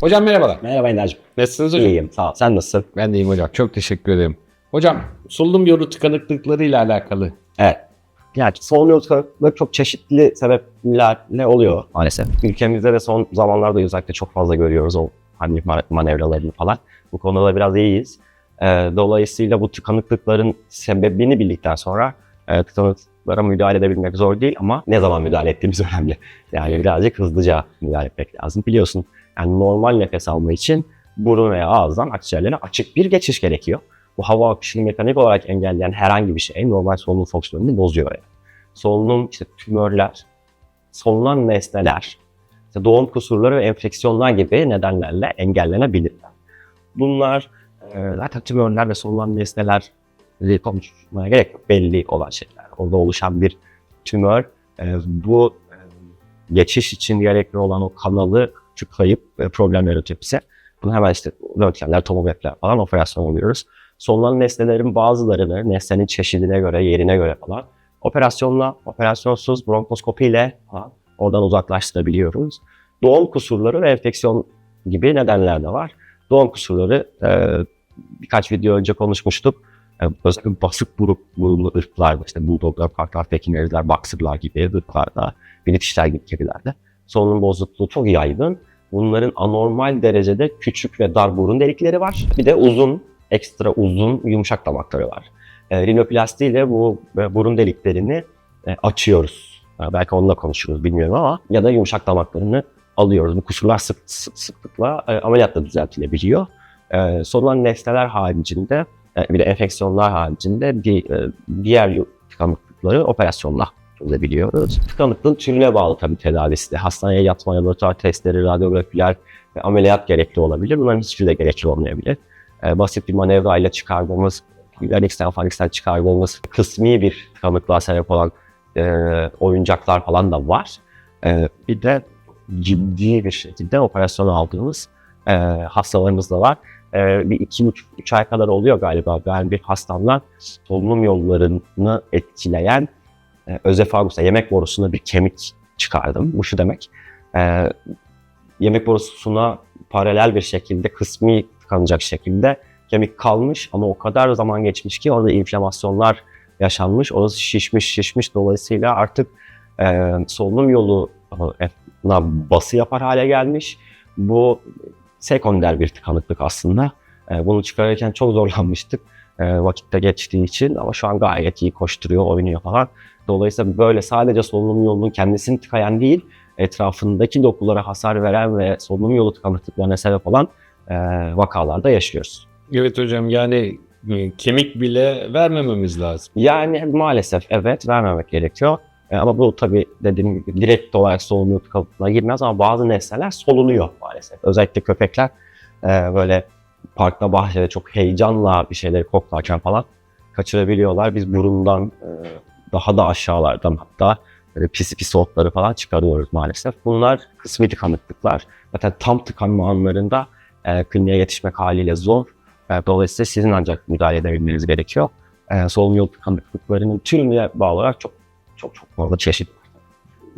Hocam merhabalar. Merhaba Ender'cim. Nasılsınız hocam? İyiyim sağ ol. Sen nasılsın? Ben de iyiyim hocam. Çok teşekkür ederim. Hocam solunum yolu tıkanıklıkları ile alakalı. Evet. Yani solunum yolu tıkanıklıkları çok çeşitli sebeplerle oluyor maalesef. Ülkemizde de son zamanlarda özellikle çok fazla görüyoruz o hani manevralarını falan. Bu konuda da biraz iyiyiz. Ee, dolayısıyla bu tıkanıklıkların sebebini bildikten sonra e, tıkanıklıklara müdahale edebilmek zor değil ama ne zaman müdahale ettiğimiz önemli. Yani birazcık hızlıca müdahale etmek lazım. Biliyorsun yani normal nefes alma için burun veya ağızdan akciğerlere açık bir geçiş gerekiyor. Bu hava akışını mekanik olarak engelleyen herhangi bir şey normal solunum fonksiyonunu bozuyor yani. Solunum, işte tümörler, solunan nesneler, işte doğum kusurları ve enfeksiyonlar gibi nedenlerle engellenebilirler. Bunlar e, zaten tümörler ve solunan nesneler konuşmaya gerek yok. Belli olan şeyler. Orada oluşan bir tümör e, bu e, geçiş için gerekli olan o kanalı tıkayıp e, problem yaratıyor bize. Bunu hemen işte röntgenler, tomografiler falan operasyon oluyoruz. Solunan nesnelerin bazılarını nesnenin çeşidine göre, yerine göre falan operasyonla, operasyonsuz bronkoskopiyle falan oradan uzaklaştırabiliyoruz. Doğum kusurları ve enfeksiyon gibi nedenler de var. Doğum kusurları e, birkaç video önce konuşmuştuk. E, özellikle basık buruklu ırklarda işte bulldoglar, kartal pekineriler, boxerlar gibi ırklarda, britishler gibi kedilerde solunum bozukluğu çok yaygın. Bunların anormal derecede küçük ve dar burun delikleri var. Bir de uzun, ekstra uzun yumuşak damakları var. E, rinoplasti ile bu e, burun deliklerini e, açıyoruz. E, belki onunla konuşuruz bilmiyorum ama ya da yumuşak damaklarını alıyoruz. Bu kusurlar sık, sık sıklıkla e, ameliyatla düzeltilebiliyor. E, sorulan nesneler haricinde e, bir de enfeksiyonlar haricinde bir e, diğer tıkanıklıkları operasyonla çözebiliyoruz. Tıkanıklığın türüne bağlı tabii tedavisi de. Hastaneye yatma, laboratuvar testleri, radyografiler ve ameliyat gerekli olabilir. Bunların hiçbiri de gerekli olmayabilir. E, basit bir manevra ile çıkardığımız, Larynx'ten faringx'ten çıkardığımız kısmi bir tıkanıklığa sebep olan e, oyuncaklar falan da var. E, bir de ciddi bir şekilde operasyon aldığımız e, hastalarımız da var. E, bir iki buçuk, üç ay kadar oluyor galiba. Ben bir hastamdan solunum yollarını etkileyen e, özefagusa, yemek borusuna bir kemik çıkardım. Bu şu demek. E, yemek borusuna paralel bir şekilde, kısmi tıkanacak şekilde kemik kalmış ama o kadar zaman geçmiş ki orada inflamasyonlar yaşanmış. Orası şişmiş şişmiş dolayısıyla artık e, solunum yolu e, bası yapar hale gelmiş. Bu sekonder bir tıkanıklık aslında. E, bunu çıkarırken çok zorlanmıştık. E, vakitte geçtiği için ama şu an gayet iyi koşturuyor, oynuyor falan. Dolayısıyla böyle sadece solunum yolunun kendisini tıkayan değil, etrafındaki dokulara hasar veren ve solunum yolu tıkanıklıklarına sebep olan e, vakalarda yaşıyoruz. Evet hocam yani e, kemik bile vermememiz lazım. Yani maalesef evet vermemek gerekiyor. E, ama bu tabii dediğim gibi direkt olarak solunum tıkanıklığına girmez ama bazı nesneler solunuyor maalesef. Özellikle köpekler e, böyle parkta bahçede çok heyecanla bir şeyleri koklarken falan kaçırabiliyorlar. Biz burundan e, daha da aşağılardan hatta böyle pis pis otları falan çıkarıyoruz maalesef. Bunlar kısmi tıkanıklıklar. Zaten tam tıkanma anlarında e, kliniğe yetişmek haliyle zor. E, dolayısıyla sizin ancak müdahale edebilmeniz gerekiyor. E, solunum yolu tıkanıklıklarının türüne bağlı olarak çok çok çok fazla çeşit.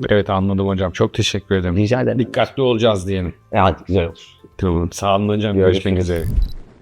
Evet anladım hocam. Çok teşekkür ederim. Rica ederim. Dikkatli olacağız diyelim. Yani güzel olur. Tamam. Sağ olun hocam. Görüşmek üzere.